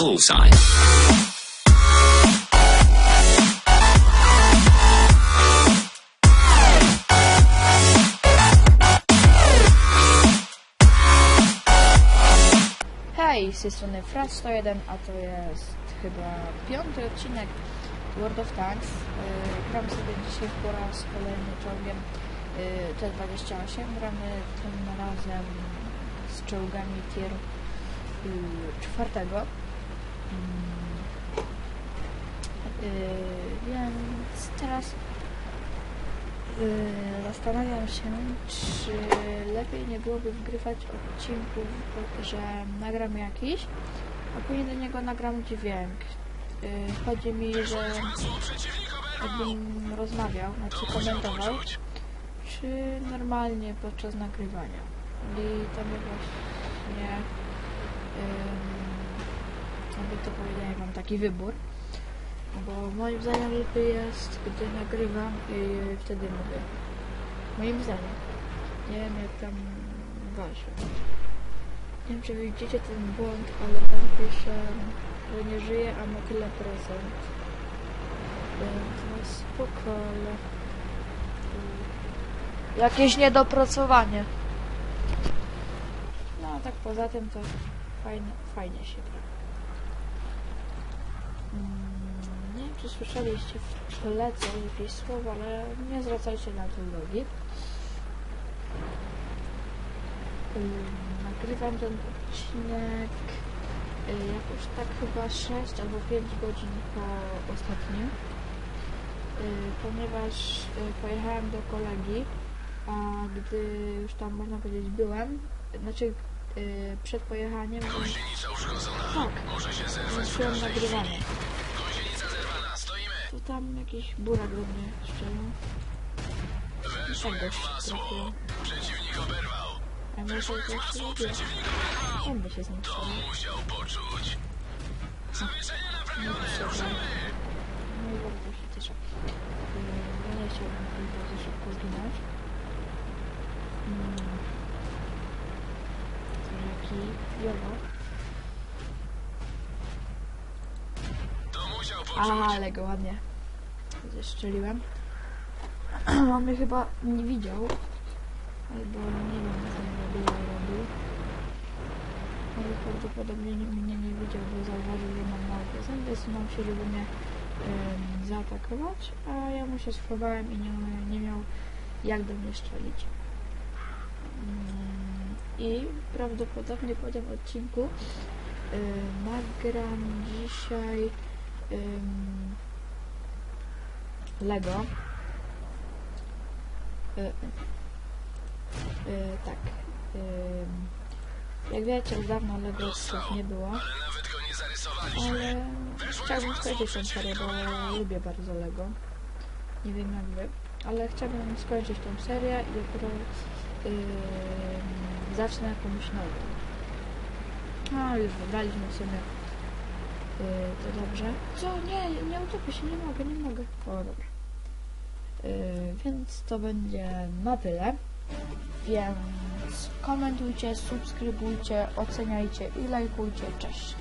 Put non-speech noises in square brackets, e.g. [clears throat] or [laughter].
sign. Hej, z tej strony Fras 101, a to jest chyba piąty odcinek World of Tanks. Yy, gram sobie dzisiaj po raz kolejny czołgiem yy, T28. Gramy tym razem z czołgami tier yy, czwartego. Yy, więc teraz yy, zastanawiam się, czy lepiej nie byłoby wgrywać odcinków, że nagram jakiś, a później do niego nagram dźwięk. Yy, chodzi mi, że jakbym rozmawiał, znaczy komentował, czy normalnie podczas nagrywania. I to mnie właśnie, to powiedziałem, mam taki wybór. Bo moim zdaniem lepiej jest, gdy nagrywam i wtedy mówię. Moim zdaniem. Nie wiem jak tam wasze. Nie wiem czy widzicie ten błąd, ale tam pisze, że nie żyje, a ma tyle procent. Więc no spoko, ale... Jakieś niedopracowanie. No a tak poza tym to fajnie, fajnie się gra. Czy słyszeliście co jakieś słowa, ale nie zwracajcie na to uwagi. Nagrywam ten odcinek y, jakoś tak chyba 6 albo 5 godzin po ostatnim, y, ponieważ y, pojechałem do kolegi, a gdy już tam można powiedzieć byłem, znaczy przed pojechaniem, więc Gąsienica uszkodzona. tak, Może się zerwać w każdej nagrywanie. To tam jakiś burak do mnie szczelił. Weszło jak masło. Przeciwnik oberwał. A może Weszło jak masło. Przeciwnik oberwał. Się z nim To strzelił. musiał poczuć. Zawieszenie Nie naprawione. potrzeba. Ruszamy. No i bardzo się cieszę. Nie chciałbym tutaj bardzo szybko zginąć. Mm. To jaki jowo. To musiał A, poczuć. Ale go ładnie zeszczeliłem. [clears throat] On mnie chyba nie widział. Albo nie wiem, co on robił, robił. Ale prawdopodobnie nie- mnie nie widział, bo zauważył, że mam mały prezent, wysunął się, żeby mnie ym, zaatakować, a ja mu się schowałem i nie, nie miał jak do mnie strzelić. Ym, I prawdopodobnie po tym odcinku nagram dzisiaj Lego. Y, y, tak. Jak wiecie, już dawno Lego Express nie było, Ale nawet go nie zarysowaliśmy. ale chciałbym skończyć tę serię, bo lubię bardzo Lego. Nie wiem jak wy, ale chciałbym skończyć tą serię i dopiero ym, zacznę jakąś nową. A, już wybraliśmy. Yy, to dobrze. Co? Nie, nie utopię się, nie mogę, nie mogę. O, dobra. Yy, więc to będzie na tyle. Więc komentujcie, subskrybujcie, oceniajcie i lajkujcie. Cześć.